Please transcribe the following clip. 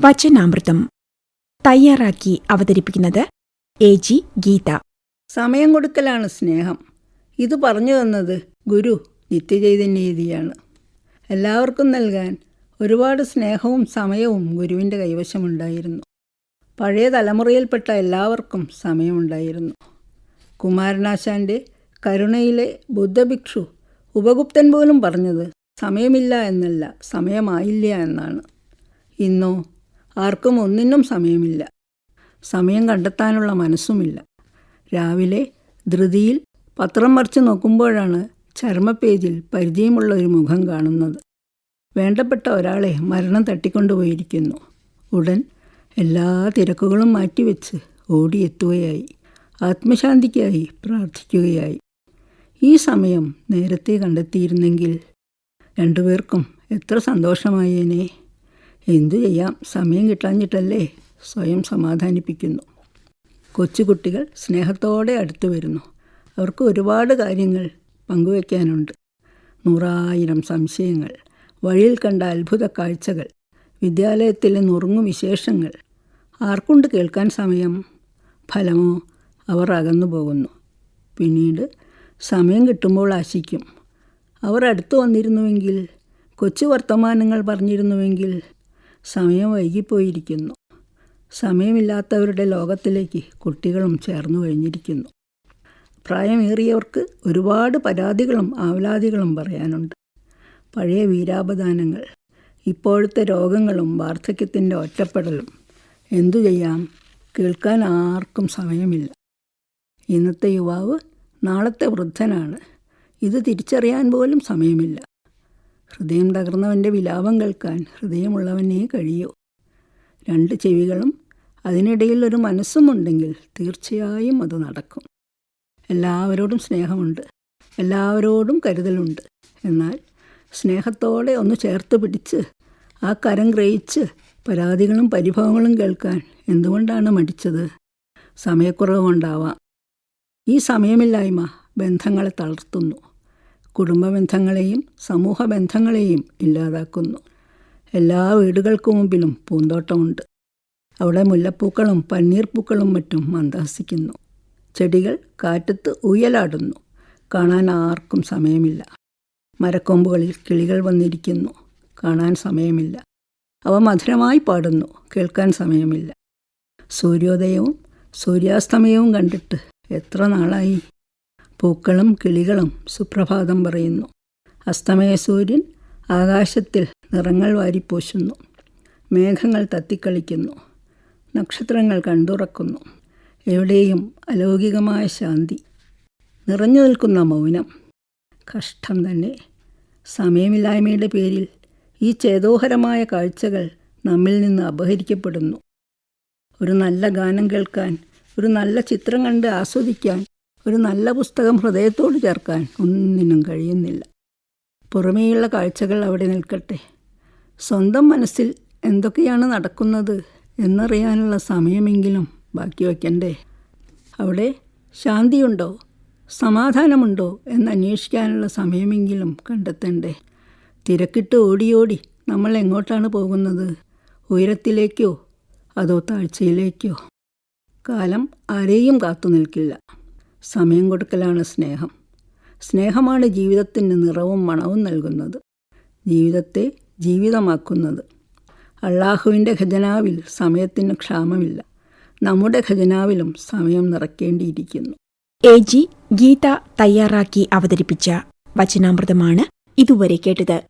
വചനാമൃതം തയ്യാറാക്കി അവതരിപ്പിക്കുന്നത് A G Geetha. സമയം കൊടുക്കലാണ് സ്നേഹം. ഇത് പറഞ്ഞു തന്നത് ഗുരു നിത്യചൈതന്യതിയാണ് എല്ലാവർക്കും നൽകാൻ ഒരുപാട് സ്നേഹവും സമയവും ഗുരുവിന്റെ കൈവശമുണ്ടായിരുന്നു. പഴയ തലമുറയിൽപ്പെട്ട എല്ലാവർക്കും സമയമുണ്ടായിരുന്നു. കുമാരനാശാന്റെ കരുണയിലെ ബുദ്ധഭിക്ഷു ഉപഗുപ്തൻ പോലും പറഞ്ഞത് സമയമില്ല എന്നല്ല സമയമായില്ല എന്നാണ്. ഇന്നോ ആർക്കും ഒന്നിനും സമയമില്ല. സമയം കണ്ടെത്താനുള്ള മനസ്സുമില്ല. രാവിലെ ധൃതിയിൽ പത്രം മറിച്ച് നോക്കുമ്പോഴാണ് ചർമ്മപ്പേജിൽ പരിചയമുള്ള ഒരു മുഖം കാണുന്നത്. വേണ്ടപ്പെട്ട ഒരാളെ മരണം തട്ടിക്കൊണ്ടുപോയിരിക്കുന്നു. ഉടൻ എല്ലാ തിരക്കുകളും മാറ്റിവെച്ച് ഓടിയെത്തുകയായി. ആത്മശാന്തിക്കായി പ്രാർത്ഥിക്കുകയായി. ഈ സമയം നേരത്തെ കണ്ടെത്തിയിരുന്നെങ്കിൽ രണ്ടുപേർക്കും എത്ര സന്തോഷമായേനെ. എന്തു ചെയ്യാം? സമയം കിട്ടാഞ്ഞിട്ടല്ലേ? സ്വയം സമാധാനിപ്പിക്കുന്നു. കൊച്ചുകുട്ടികൾ സ്നേഹത്തോടെ അടുത്തു വരുന്നു. അവർക്ക് ഒരുപാട് കാര്യങ്ങൾ പങ്കുവയ്ക്കാനുണ്ട് നൂറായിരം സംശയങ്ങൾ വഴിയിൽ കണ്ട അത്ഭുത കാഴ്ചകൾ വിദ്യാലയത്തിലെ നുറുങ്ങു വിശേഷങ്ങൾ. ആർക്കുണ്ട് കേൾക്കാൻ സമയം? ഫലമോ അവർ അകന്നു പോകുന്നു. പിന്നീട് സമയം കിട്ടുമ്പോൾ ആശിക്കും. അവർ അടുത്തു വന്നിരുന്നുവെങ്കിൽ കൊച്ചു വർത്തമാനങ്ങൾ പറഞ്ഞിരുന്നുവെങ്കിൽ സമയം വൈകിപ്പോയിരിക്കുന്നു. സമയമില്ലാത്തവരുടെ ലോകത്തിലേക്ക് കുട്ടികളും ചേർന്നു കഴിഞ്ഞിരിക്കുന്നു. പ്രായമേറിയവർക്ക് ഒരുപാട് പരാതികളും ആവലാതികളും പറയാനുണ്ട്. പഴയ വീരാപദാനങ്ങൾ ഇപ്പോഴത്തെ രോഗങ്ങളും വാർദ്ധക്യത്തിന്റെ ഒറ്റപ്പെടലും എന്തു ചെയ്യാം? കേൾക്കാൻ ആർക്കും സമയമില്ല. ഇന്നത്തെ യുവാവ് നാളത്തെ വൃദ്ധനാണ്. ഇത് തിരിച്ചറിയാൻ പോലും സമയമില്ല. ഹൃദയം തകർന്നവന്റെ വിലാപം കേൾക്കാൻ ഹൃദയമുള്ളവനേ കഴിയൂ. രണ്ട് ചെവികളും അതിനിടയിൽ ഒരു മനസ്സുമുണ്ടെങ്കിൽ തീർച്ചയായും അത് നടക്കും. എല്ലാവരോടും സ്നേഹമുണ്ട്. എല്ലാവരോടും കരുതലുണ്ട്. എന്നാൽ സ്നേഹത്തോടെ ഒന്ന് ചേർത്ത് പിടിച്ച് ആ കരം ഗ്രഹിച്ച് പരാതികളും പരിഭവങ്ങളും കേൾക്കാൻ എന്തുകൊണ്ടാണ് മടിച്ചത്? സമയക്കുറവ് കൊണ്ടാവാം ഈ സമയമില്ലായ്മ ബന്ധങ്ങളെ തളർത്തുന്നു. കുടുംബ ബന്ധങ്ങളെയും സമൂഹ ബന്ധങ്ങളെയും ഇല്ലാതാക്കുന്നു. എല്ലാ വീടുകൾക്കു മുമ്പിലും പൂന്തോട്ടമുണ്ട്. അവിടെ മുല്ലപ്പൂക്കളും പന്നീർപ്പൂക്കളും മറ്റും മന്ദഹസിക്കുന്നു. ചെടികൾ കാറ്റത്ത് ഉയലാടുന്നു. കാണാൻ ആർക്കും സമയമില്ല. മരക്കൊമ്പുകളിൽ കിളികൾ വന്നിരിക്കുന്നു. കാണാൻ സമയമില്ല. അവ മധുരമായി പാടുന്നു. കേൾക്കാൻ സമയമില്ല. സൂര്യോദയവും സൂര്യാസ്തമയവും കണ്ടിട്ട് എത്ര നാളായി? പൂക്കളും കിളികളും സുപ്രഭാതം പറയുന്നു. അസ്തമയ സൂര്യൻ ആകാശത്തിൽ നിറങ്ങൾ വാരിപ്പോശുന്നു. മേഘങ്ങൾ തത്തിക്കളിക്കുന്നു. നക്ഷത്രങ്ങൾ കണ്ടുറക്കുന്നു. എവിടെയും അലൗകികമായ ശാന്തി. നിറഞ്ഞു നിൽക്കുന്ന മൗനം. കഷ്ടം തന്നെ. സമയമില്ലായ്മയുടെ പേരിൽ ഈ ചേതോഹരമായ കാഴ്ചകൾ നമ്മിൽ നിന്ന് അപഹരിക്കപ്പെടുന്നു. ഒരു നല്ല ഗാനം കേൾക്കാൻ ഒരു നല്ല ചിത്രം കണ്ട് ആസ്വദിക്കാൻ ഒരു നല്ല പുസ്തകം ഹൃദയത്തോട് ചേർക്കാൻ ഒന്നിനും കഴിയുന്നില്ല. പുറമേയുള്ള കാഴ്ചകൾ അവിടെ നിൽക്കട്ടെ. സ്വന്തം മനസ്സിൽ എന്തൊക്കെയാണ് നടക്കുന്നത് എന്നറിയാനുള്ള സമയമെങ്കിലും ബാക്കി വയ്ക്കണ്ടേ? അവിടെ ശാന്തിയുണ്ടോ? സമാധാനമുണ്ടോ എന്നന്വേഷിക്കാനുള്ള സമയമെങ്കിലും കണ്ടെത്തണ്ടേ? തിരക്കിട്ട് ഓടിയോടി നമ്മൾ എങ്ങോട്ടാണ് പോകുന്നത്? ഉയരത്തിലേക്കോ അതോ താഴ്ചയിലേക്കോ? കാലം ആരെയും കാത്തു നിൽക്കില്ല. സമയം കൊടുക്കലാണ് സ്നേഹം. സ്നേഹമാണ് ജീവിതത്തിന് നിറവും മണവും നൽകുന്നത്. ജീവിതത്തെ ജീവിതമാക്കുന്നത്. അള്ളാഹുവിന്റെ ഖജനാവിൽ സമയത്തിന് ക്ഷാമമില്ല. നമ്മുടെ ഖജനാവിലും സമയം നിറയ്ക്കേണ്ടിയിരിക്കുന്നു. എ ജി ഗീത തയ്യാറാക്കി അവതരിപ്പിച്ച വചനാമൃതമാണ് ഇതുവരെ കേട്ടത്.